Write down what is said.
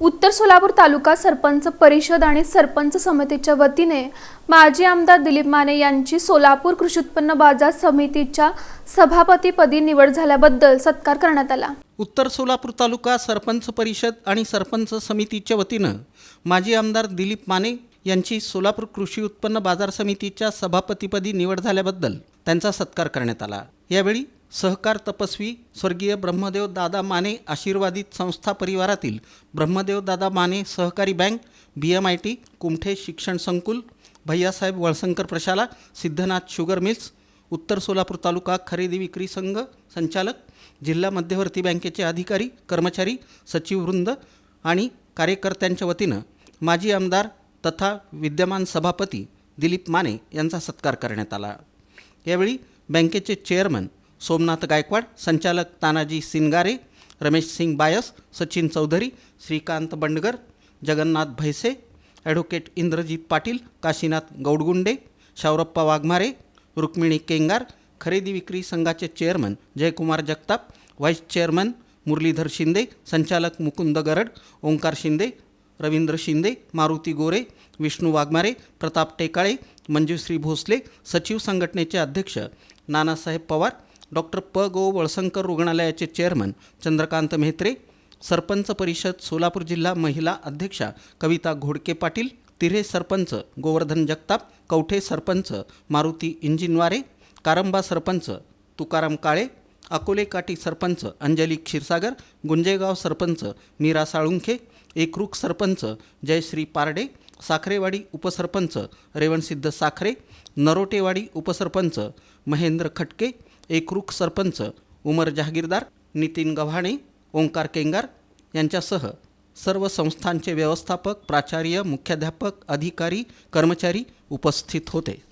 उत्तर सोलापूर तालुका सरपंच परिषद आणि सरपंच समितीच्या वतीने माजी आमदार दिलीप माने यांची सोलापूर कृषी उत्पन्न बाजार समितीच्या सभापतीपदी निवड झाल्याबद्दल सत्कार करण्यात आला. उत्तर सोलापूर तालुका सरपंच परिषद आणि सरपंच समितीच्या वतीनं माजी आमदार दिलीप माने यांची सोलापूर कृषी उत्पन्न बाजार समितीच्या सभापतीपदी निवड झाल्याबद्दल त्यांचा सत्कार करण्यात आला. यावेळी सहकार तपस्वी स्वर्गीय ब्रह्मदेव दादा माने आशीर्वादित संस्था परिवारातील ब्रह्मदेव दादा माने सहकारी bank B M I T Kumathe शिक्षण संकुल भैयासाहेब वळसंकर प्रशाला सिद्धनाथ शुगर मिल्स उत्तर सोलापूर तालुका खरेदी विक्री संघ संचालक जिल्हा मध्यवर्ती बँकेचे अधिकारी कर्मचारी सचिववृंद आणि कार्यकर्त्यांच्या वतीनं माजी आमदार तथा विद्यमान सभापती दिलीप माने यांचा सत्कार करण्यात आला. यावेळी बँकेचे चेअरमन सोमनाथ गायकवाड संचालक तानाजी सिनगारे रमेश सिंग बायस सचिन चौधरी श्रीकांत बंडगर जगन्नाथ भैसे ॲडव्होकेट इंद्रजित पाटील काशीनाथ गौडगुंडे शावरप्पा वाघमारे रुक्मिणी केंगार खरेदी विक्री संघाचे chairman Jaykumar Jagtap vice chairman Muralidhar Shinde संचालक मुकुंद गरड ओंकार शिंदे रवींद्र शिंदे मारुती गोरे विष्णू वाघमारे प्रताप टेकाळे मंजुश्री भोसले सचिव संघटनेचे अध्यक्ष नानासाहेब पवार डॉक्टर प. गो. वळसंकर रुग्णालयाचे चेअरमन चंद्रकांत मेहत्रे सरपंच परिषद सोलापूर जिल्हा महिला अध्यक्षा कविता घोडके पाटील तिरे सरपंच गोवर्धन जगताप कवठे सरपंच मारुती इंजिनवारे कारंबा सरपंच तुकाराम काळे अकोले काठी सरपंच अंजली क्षीरसागर गुंजेगाव सरपंच मीरा साळुंखे एकरूख सरपंच जयश्री पारडे साखरेवाडी उपसरपंच रेवणसिद्ध साखरे नरोटेवाडी उपसरपंच महेंद्र खटके एकरूख सरपंच उमर जहागीरदार नितीन गव्हाणे ओंकार केंगार यांच्यासह सर्व संस्थांचे व्यवस्थापक प्राचार्य मुख्याध्यापक अधिकारी कर्मचारी उपस्थित होते.